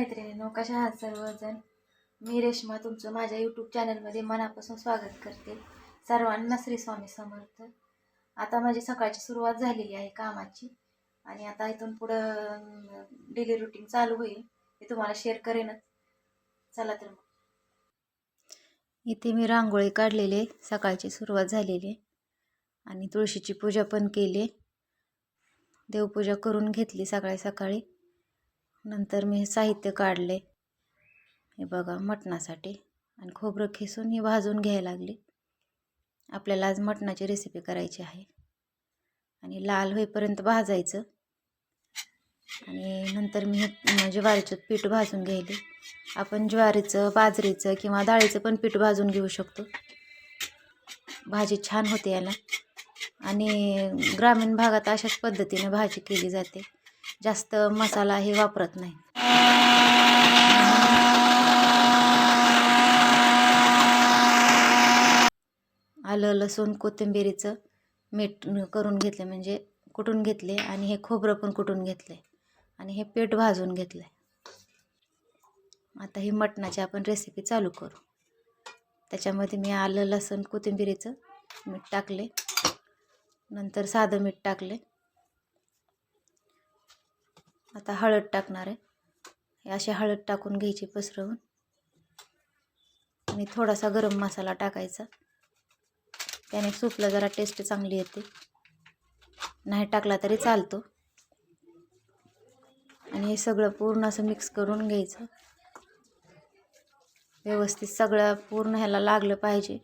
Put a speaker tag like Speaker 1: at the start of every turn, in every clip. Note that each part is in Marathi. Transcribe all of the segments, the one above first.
Speaker 1: मैत्रिणीनो कशा आहात सर्वजण? मी रेश्मा तुमचं माझ्या यूट्यूब चॅनलमध्ये मनापासून स्वागत करते. सर्वांना श्री स्वामी समर्थ. आता माझी सकाळची सुरुवात झालेली आहे कामाची आणि आता इथून पुढं डेली रुटीन चालू होईल. ते तुम्हाला शेअर करेनच. चला तर मग. इथे मी रांगोळी काढलेली आहे सकाळची सुरुवात झालेली आहे आणि तुळशीची पूजा पण केली. देवपूजा करून घेतली सकाळी सकाळी. नंतर मी हे साहित्य काढले. हे बघा मटणासाठी. आणि खोबरं खिसून ही भाजून घ्यायला लागली. आपल्याला आज मटणाची रेसिपी करायची आहे. आणि लाल होईपर्यंत भाजायचं. आणि नंतर मी हे म्हणजे ज्वारीचं पीठ भाजून घ्यायले. आपण ज्वारीचं बाजरीचं किंवा डाळीचं पण पीठ भाजून घेऊ शकतो. भाजी छान होते याला. आणि ग्रामीण भागात अशाच पद्धतीने भाजी केली जाते. जास्त मसाला हे वापरत नाही. आलं लसूण कोथिंबिरीचं मीठ करून घेतले म्हणजे कुटून घेतले आणि हे खोबरं पण कुटून घेतले आणि हे पीठ भाजून घेतलं. आता ही मटणाची आपण रेसिपी चालू करू. त्याच्यामध्ये मी आलं लसूण कोथिंबिरीचं मीठ टाकले. नंतर साधं मीठ टाकले. आता हळद टाकणार आहे. हे अशी हळद टाकून घ्यायची पसरवून. आणि थोडासा गरम मसाला टाकायचा. त्याने सूपला जरा टेस्ट चांगली येते. नाही टाकला तरी चालतो. आणि हे सगळं पूर्ण असं मिक्स करून घ्यायचं. व्यवस्थित सगळं पूर्ण ह्याला लागलं पाहिजे.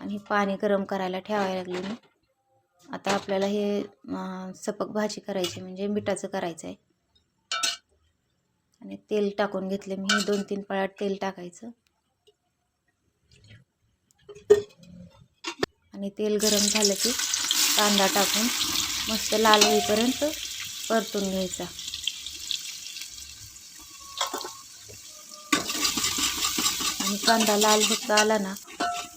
Speaker 1: आणि पाणी गरम करायला ठेवायला लागले मी. आता आपल्याला हे सपक भाजी करायची म्हणजे मिठाचं करायचं आहे. आणि तेल टाकून घेतले मी दोन तीन पळ्यात तेल टाकायचं. आणि तेल गरम झालं की कांदा टाकून मस्त लाल होईपर्यंत परतून घ्यायचा. आणि कांदा लाल होता आला ना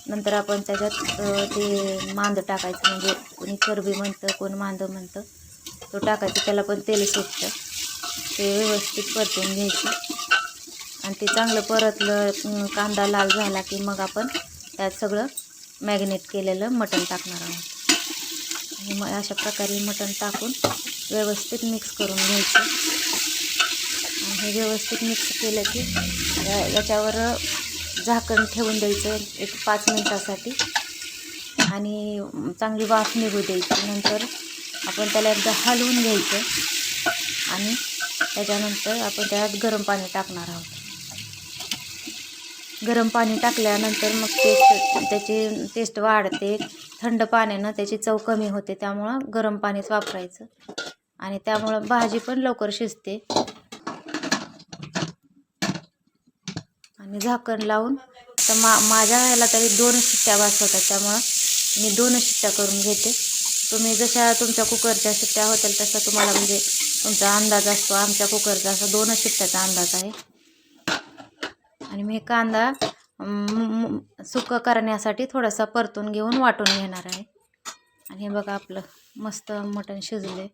Speaker 1: नंतर आपण त्याच्यात ते मांद टाकायचं म्हणजे कोणी चरबी म्हणतं कोण मांद म्हणतं तो टाकायचं त्याला पण तेल सुटतं ते व्यवस्थित परतून घ्यायचं. आणि ते चांगलं परतलं कांदा लाल झाला की मग आपण त्यात सगळं मॅग्नेट केलेलं मटण टाकणार आहोत. आणि मग अशा प्रकारे मटण टाकून व्यवस्थित मिक्स करून घ्यायचं. आणि हे व्यवस्थित मिक्स केलं की याच्यावर झाकण ठेवून द्यायचं एक पाच मिनटासाठी. आणि चांगली वाफ निघू द्यायची. नंतर आपण त्याला एकदा हलवून घ्यायचं. आणि त्याच्यानंतर आपण त्यात गरम पाणी टाकणार आहोत. गरम पाणी टाकल्यानंतर मग टेस्ट त्याची टेस्ट वाढते. थंड पाण्यानं त्याची चव कमी होते. त्यामुळं गरम पाणीच वापरायचं. आणि त्यामुळं भाजी पण लवकर शिजते. आणि झाकण लावून तर मा माझ्या ह्याला तरी दोन शिट्ट्या वाजवतात त्यामुळं मी दोन शिट्ट्या करून घेते. तुम्ही जशा तुमच्या कुकरच्या शिट्ट्या होतील तसा तुम्हाला म्हणजे तुमचा अंदाज असतो. आमच्या कुकरचा असा दोनच शिट्ट्याचा अंदाज आहे. आणि मी कांदा सुकं करण्यासाठी थोडासा परतून घेऊन वाटून घेणार आहे. आणि हे बघा आपलं मस्त मटण शिजले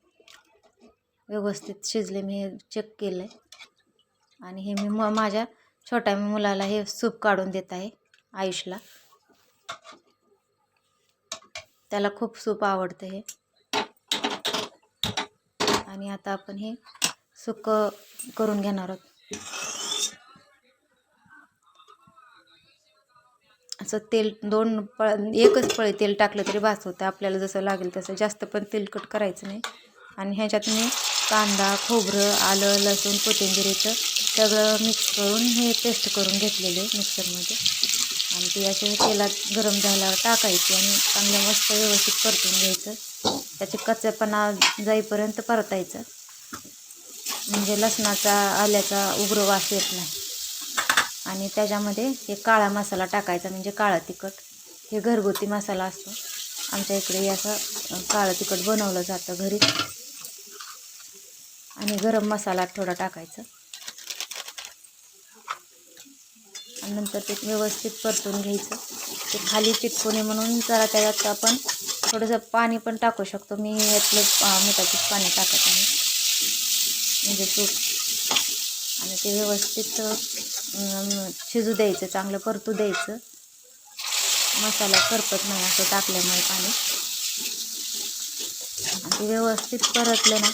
Speaker 1: व्यवस्थित शिजले मी चेक केलं आहे आणि हे मी म माझ्या छोट्या मुलाला हे सूप काढून देत आहे आयुषला. त्याला खूप सूप आवडतं हे. आणि आता आपण हे सुकं करून घेणार आहोत. असं तेल दोन पळ एकच पळी तेल टाकलं तरी भासवतं होतं. आपल्याला जसं लागेल तसं. जास्त पण तेलकट करायचं नाही. आणि ह्याच्यात मी कांदा खोबरं आलं लसूण कोथिंबिरीचं सगळं मिक्स करून हे पेस्ट करून घेतलेले मिक्सरमध्ये आणि ते असे तेलात गरम झाल्यावर टाकायचे आणि चांगलं मस्त व्यवस्थित परतून घ्यायचं. त्याचे कच्चेपणा जाईपर्यंत परतायचं. म्हणजे लसणाचा आल्याचा उग्र वास येत नाही. आणि त्याच्यामध्ये हे काळा मसाला टाकायचा म्हणजे काळा तिखट. हे घरगुती मसाला असतो. आमच्या इकडे असं काळं तिखट बनवलं जातं घरी. आणि गरम मसाला थोडा टाकायचा. आणि नंतर ते व्यवस्थित परतून घ्यायचं. ते खाली चिटकूने म्हणून जरा त्याच्यात आपण थोडंसं पाणी पण टाकू शकतो. मी यातलं मिठाचीच पाणी टाकत आहे. म्हणजे सूप आणि ते व्यवस्थित शिजू द्यायचं चांगलं परतू द्यायचं. मसाला करपत नाही असं टाकल्यामुळे पाणी. आणि ते व्यवस्थित परतलं ना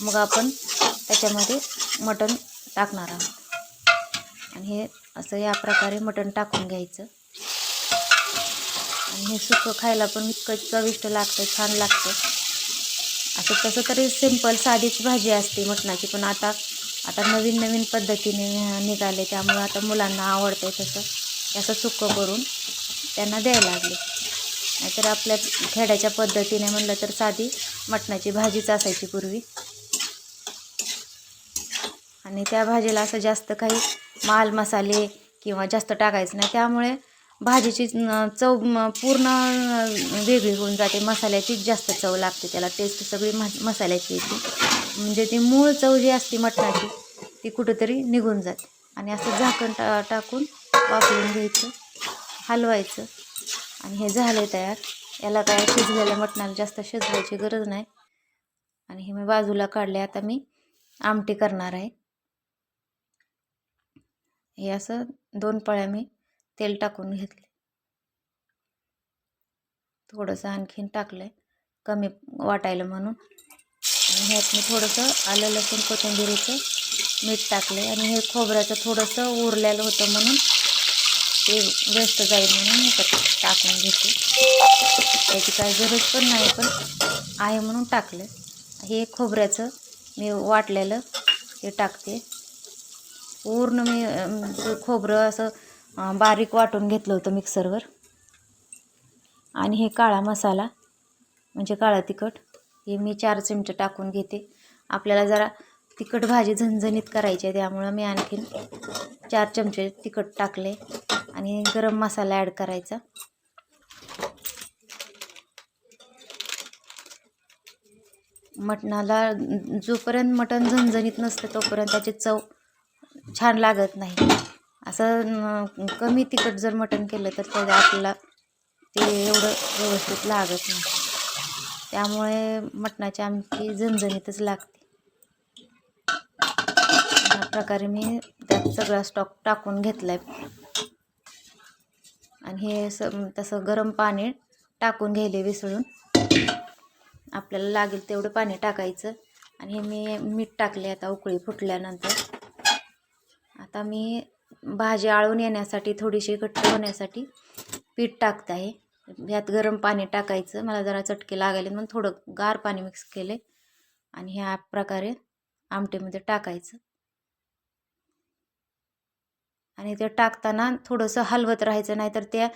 Speaker 1: मग आपण त्याच्यामध्ये मटण टाकणार आहोत. आणि हे असं या प्रकारे मटण टाकून घ्यायचं. आणि हे सुकं खायला पण इतकं चविष्ट लागतं छान लागतं. असं तसं तरी सिंपल साधीच भाजी असते मटणाची पण आता आता नवीन नवीन पद्धतीने निघाले त्यामुळे आता मुलांना आवडतं तसं. असं सुकं करून त्यांना द्यायला लागले. नाहीतर आपल्या खेड्याच्या पद्धतीने म्हणलं तर साधी मटणाची भाजीच असायची पूर्वी. आणि त्या भाजीला असं जास्त काही माल मसाले किंवा जास्त टाकायचं नाही. त्यामुळे भाजीची चव पूर्ण वेगळी होऊन जाते. मसाल्याचीच जास्त चव लागते त्याला. टेस्ट सगळी म मसाल्याची येते. म्हणजे ती मूळ चव जी असते मटणाची ती कुठंतरी निघून जाते. आणि असं झाकण टा टाकून वापरून घ्यायचं हलवायचं. आणि हे झालं तयार. याला काय शिजलेल्या मटणाला जास्त शिजवायची गरज नाही. आणि हे मी बाजूला काढले. आता मी आमटी करणार आहे. हे असं दोन पळ्या मी तेल टाकून घेतले. थोडंसं आणखीन टाकलं आहे कमी वाटायला म्हणून. आणि ह्यात मी थोडंसं आलं लसूण कोथिंबिरीचं मीठ टाकलं आणि हे खोबऱ्याचं थोडंसं उरलेलं होतं म्हणून ते वेस्ट जाईल म्हणून मी टाकून घेते. त्याची काही गरज पण नाही पण आहे म्हणून टाकलं हे खोबऱ्याचं मी वाटलेलं ते टाकते. पूर्ण मी खोबरं असं बारीक वाटून घेतलं होतं मिक्सरवर आणि हे काळा मसाला म्हणजे काळा तिखट हे मी चार चमचे टाकून घेते. आपल्याला जरा तिखट भाजी झणझणीत करायची आहे त्यामुळं मी आणखीन चार चमचे तिखट टाकले. आणि गरम मसाला ॲड करायचा. मटणाला जोपर्यंत मटण झणझणीत नसतं तोपर्यंत त्याची चव छान लागत नाही. असं कमी तिखट जर मटण केलं तर त्याला आपल्याला ते एवढं व्यवस्थित लागत नाही. त्यामुळे मटणाची आमटी झणझणीतच लागते. या प्रकारे मी त्यात सगळा स्टॉक टाकून घेतला आहे आणि हे स तसं गरम पाणी टाकून घ्यायले विसळून. आपल्याला लागेल तेवढं पाणी टाकायचं. आणि हे मी मीठ टाकले आता उकळी फुटल्यानंतर. आता मी भाजी आळून येण्यासाठी थोडीशी घट्ट होण्यासाठी पीठ टाकत आहे. ह्यात गरम पाणी टाकायचं. मला जरा चटके लागायले म्हणून थोडं गार पाणी मिक्स केले आणि ह्या प्रकारे आमटीमध्ये टाकायचं. आणि ते टाकताना थोडंसं हलवत राहायचं नाहीतर ते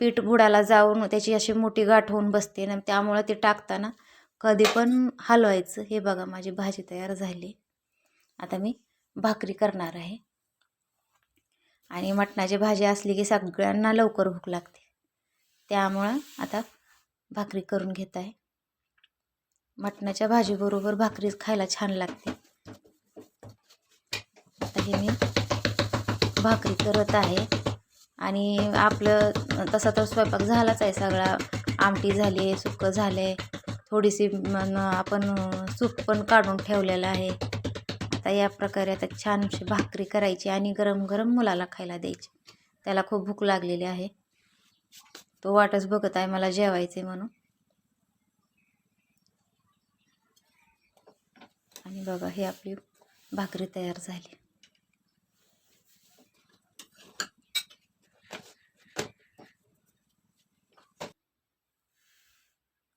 Speaker 1: पीठ बुडाला जाऊन त्याची अशी मोठी गाठ होऊन बसते ना त्यामुळं ते टाकताना कधी पण हलवायचं. हे बघा माझी भाजी तयार झाली. आता मी भाकरी करणार आहे. आणि मटणाची भाजी असली की सगळ्यांना लवकर भूक लागते. त्यामुळं आता भाकरी करून घेत आहे. मटणाच्या भाजीबरोबर भाकरी खायला छान लागते. आता हे मी भाकरी करत आहे. आणि आपलं तसा तर स्वयंपाक झालाच आहे. सगळा आमटी झाली आहे सुकं झालं आहे थोडीशी आपण सूप पण काढून ठेवलेलं आहे. आता या प्रकारे आता छानशी भाकरी करायची आणि गरम गरम मुलाला खायला द्यायची. त्याला खूप भूक लागलेली आहे. तो वाटच बघत आहे मला जेवायचे म्हणून. आणि बघा ही आपली भाकरी तयार झाली.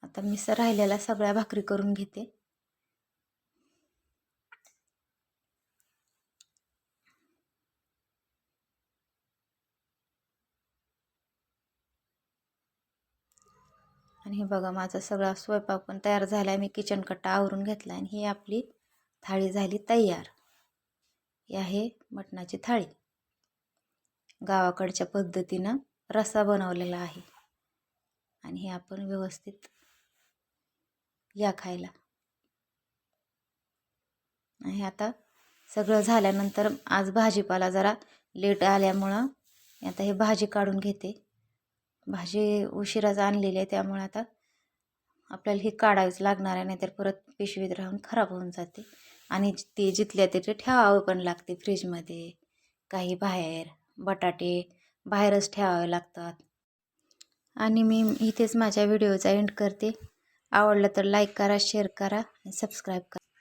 Speaker 1: आता मी स राहिलेल्या सगळ्या भाकरी करून घेते. आणि हे बघा माझा सगळा स्वयंपाक पण तयार झाला आहे मी किचन कट्टा आवरून घेतला आणि ही आपली थाळी झाली तयार. ही आहे मटणाची थाळी. गावाकडच्या पद्धतीनं रस्सा बनवलेला आहे. आणि हे आपण व्यवस्थित या खायला. आणि आता सगळं झाल्यानंतर आज भाजीपाला जरा लेट आल्यामुळं आता हे भाजी काढून घेते. भाजी उशिराच आणलेली आहे त्यामुळे आता आपल्याला ही काढावीच लागणार आहे नाहीतर परत पिशवीत राहून खराब होऊन जाते. आणि ते जिथल्या तिथे ठेवावं पण लागते फ्रीजमध्ये. काही बाहेर बटाटे बाहेरच ठेवावे लागतात. आणि मी इथेच माझ्या व्हिडिओचा एंड करते. आवडलं तर लाईक करा शेअर करा सबस्क्राईब करा.